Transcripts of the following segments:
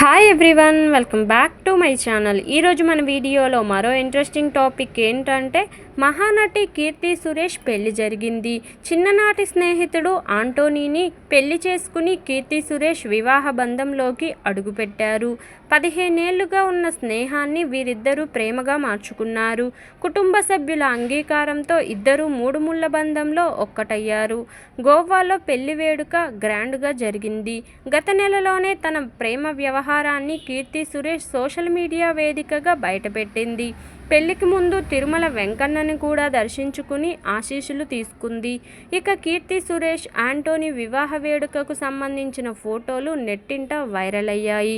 Hi everyone welcome back to my channel ఈరోజు మన వీడియోలో మరో ఇంట్రెస్టింగ్ టాపిక్ ఏంటంటే మహానటి కీర్తి సురేష్ పెళ్ళి జరిగింది. చిన్ననాటి స్నేహితుడు ఆంటోనీని పెళ్ళి చేసుకుని కీర్తి సురేష్ వివాహ బంధంలోకి అడుగుపెట్టారు. పదిహేనేళ్ళుగా ఉన్న స్నేహాన్ని వీరిద్దరూ ప్రేమగా మార్చుకున్నారు. కుటుంబ సభ్యుల అంగీకారంతో ఇద్దరూ మూడు ముళ్ళ బంధంలో ఒక్కటయ్యారు. గోవాలో పెళ్ళి వేడుక గ్రాండ్గా జరిగింది. గత నెలలోనే తన ప్రేమ వ్యవహారం వ్యవహారాన్ని కీర్తి సురేష్ సోషల్ మీడియా వేదికగా బయటపెట్టింది. పెళ్ళికి ముందు తిరుమల వెంకన్నని కూడా దర్శించుకుని ఆశీస్సులు తీసుకుంది. ఇక కీర్తి సురేష్ ఆంటోనీ వివాహ వేడుకకు సంబంధించిన ఫోటోలు నెట్టింట వైరల్ అయ్యాయి.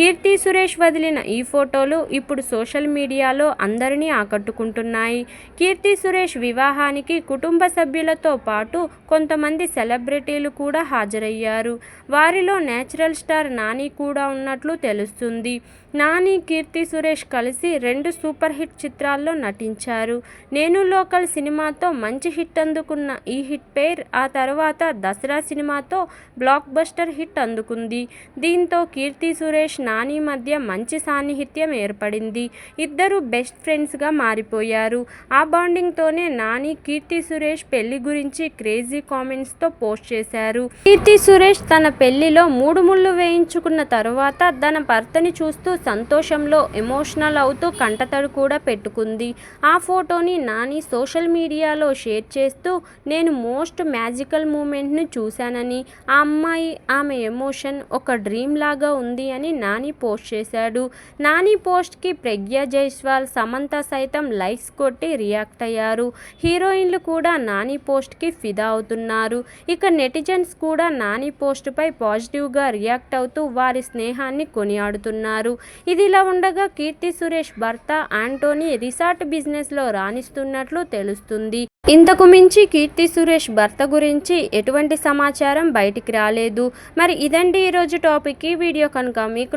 కీర్తి సురేష్ వదిలిన ఈ ఫోటోలు ఇప్పుడు సోషల్ మీడియాలో అందరినీ ఆకట్టుకుంటున్నాయి. కీర్తి సురేష్ వివాహానికి కుటుంబ సభ్యులతో పాటు కొంతమంది సెలబ్రిటీలు కూడా హాజరయ్యారు. వారిలో నేచురల్ స్టార్ నాని కూడా ఉన్నట్లు తెలుస్తుంది. నాని కీర్తి సురేష్ కలిసి రెండు సూపర్ హిట్ చిత్రాల్లో నటించారు. నేను లోకల్ సినిమాతో మంచి హిట్ అందుకున్న ఈ హిట్ పేర్ ఆ తర్వాత దసరా సినిమాతో బ్లాక్ బస్టర్ హిట్ అందుకుంది. దీంతో కీర్తి సురేష్ నాని మధ్య మంచి సాన్నిహిత్యం ఏర్పడింది. ఇద్దరు బెస్ట్ ఫ్రెండ్స్గా మారిపోయారు. ఆ బాండింగ్తోనే నాని కీర్తి సురేష్ పెళ్ళి గురించి క్రేజీ కామెంట్స్తో పోస్ట్ చేశారు. కీర్తి సురేష్ తన పెళ్ళిలో మూడు ముళ్ళు వేయించుకున్న తరువాత తన భర్తని చూస్తూ సంతోషంలో ఎమోషనల్ అవుతూ కంటతడు కూడా పెట్టుకుంది. ఆ ఫోటోని నాని సోషల్ మీడియాలో షేర్ చేస్తూ నేను మోస్ట్ మ్యాజికల్ మూమెంట్ని చూశానని. ఆ అమ్మాయి ఆమె ఎమోషన్ ఒక డ్రీమ్ లాగా ఉంది అని నాని పోస్ట్ చేశాడు. నాని పోస్ట్కి ప్రజ్ఞా జైస్వాల్ సమంత సైతం లైక్స్ కొట్టి రియాక్ట్ అయ్యారు. హీరోయిన్లు కూడా నాని పోస్ట్కి ఫిదా అవుతున్నారు. ఇక నెటిజన్స్ కూడా నాని పోస్ట్పై పాజిటివ్గా రియాక్ట్ అవుతూ వారి స్నేహాన్ని కొనియాడుతున్నారు. ఇదిలా ఉండగా కీర్తి సురేష్ భర్త ఆంటోనీ రిసార్ట్ బిజినెస్లో రాణిస్తున్నట్లు తెలుస్తుంది. ఇంతకు మించి కీర్తి సురేష్ భర్త గురించి ఎటువంటి సమాచారం బయటికి రాలేదు. మరి ఇదండి ఈరోజు టాపిక్. ఈ వీడియో కనుక మీకు